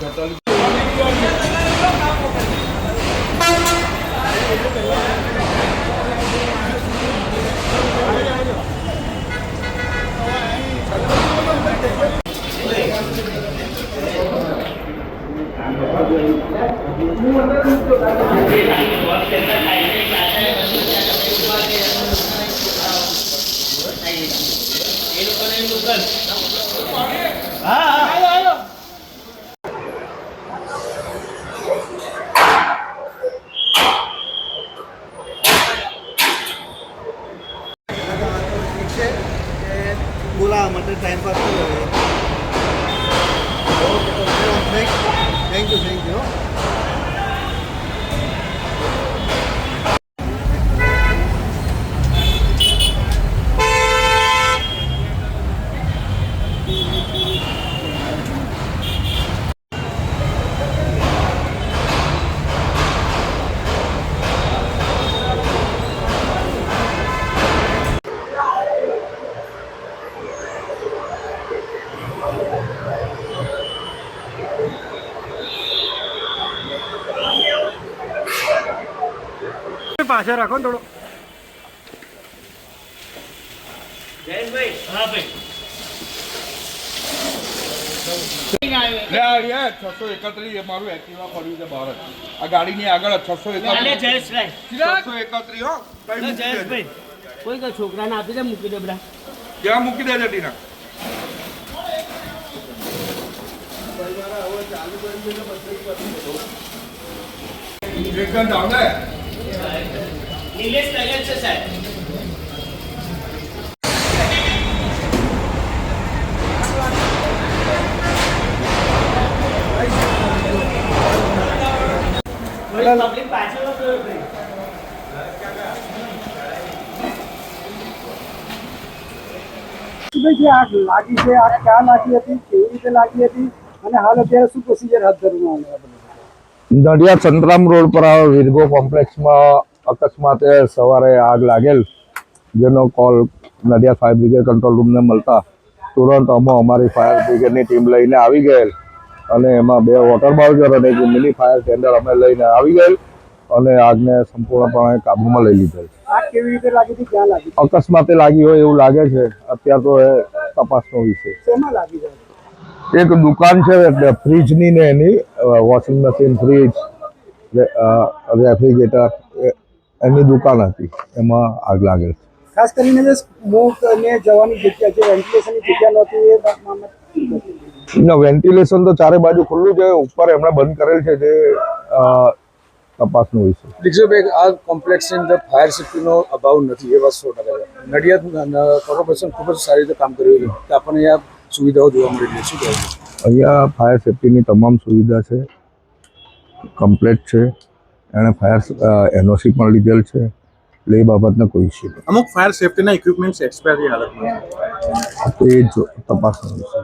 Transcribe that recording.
છેતાલીસ બોલાવવા માટે ટાઈમ પાસ કર્યો Thank you, thank. પાછળ રાખો ને થોડો. લે છસો એકત્રીસ મારું એક્ટિવા પડ્યું છે ભારત આ ગાડીની આગળ છસો એકત્રીસ. છસો એકત્રીસ હો કઈ કોઈ છોકરાને આપી દે મૂકી દે બધા. ત્યાં મૂકી દેજે ટીના? કરી આવે નિલેશ તૈયાર છે સાહેબ. પબ્લિક પાછળ જે આગ લાગી છે આ ક્યાં લાગી હતી કેવી રીતે લાગી હતી અને હાલ અત્યારે શું પ્રોસિજર હાથ ધરવામાં નડિયાદ સંતરામ રોડ પર આવે વિરગો કોમ્પ્લેક્સમાં અકસ્માતે સવારે આગ લાગેલ જેનો call Nadiad fire brigade control રૂમને મળતા તુરંત અમે અમારી ફાયર બ્રિગેડની ટીમ લઈને આવી ગયેલ અને એમાં બે વોટર બાઉઝર અને એક મિની ફાયર ટેન્ડર અમે લઈને આવી ગયેલ અને આગને સંપૂર્ણપણે કાબૂમાં લઈ લીધેલ. અકસ્માતે લાગી હોય એવું લાગે છે. અત્યાર તો એ તપાસનો વિષય એક દુકાન છે એટલે ફ્રીજની ને એની વોશિંગ મશીન ફ્રીજ રેફ્રિજરેટર એની દુકાન હતી. એમાં આગ લાગેલ. ખાસ કરીને જે સ્મોક અને જવાની જગ્યા છે વેન્ટિલેશનની જગ્યા નહોતી એ બાબતમાં ના વેન્ટિલેશન તો ચારે બાજુ ખુલ્લું છે ઉપર એમણે બંધ કરેલ છે તે અ, તપાસનો વિષય દીક્ષુભાઈ આ કોમ્પ્લેક્સની અંદર ફાયર સેફ્ટીનો અભાવ નથી એ વાત સો ટકા નડિયાદ કોર્પોરેશન ખૂબ જ સારી રીતે કામ કર્યું છે. આપણને આ સુવિધાઓ જોવા મળી રહી છે? અહીંયા ફાયર સેફ્ટીની તમામ સુવિધા છે કમ્પ્લેટ છે. એણે ફાયર એનઓસી પણ લીધેલ છે. એટલે એ બાબતનો કોઈ ઇસ્યુ અમુક ફાયર સેફ્ટીના ઇક્વિપમેન્ટ્સ એક્સપાયરી હાલતમાં એ જો તપાસનો વિષય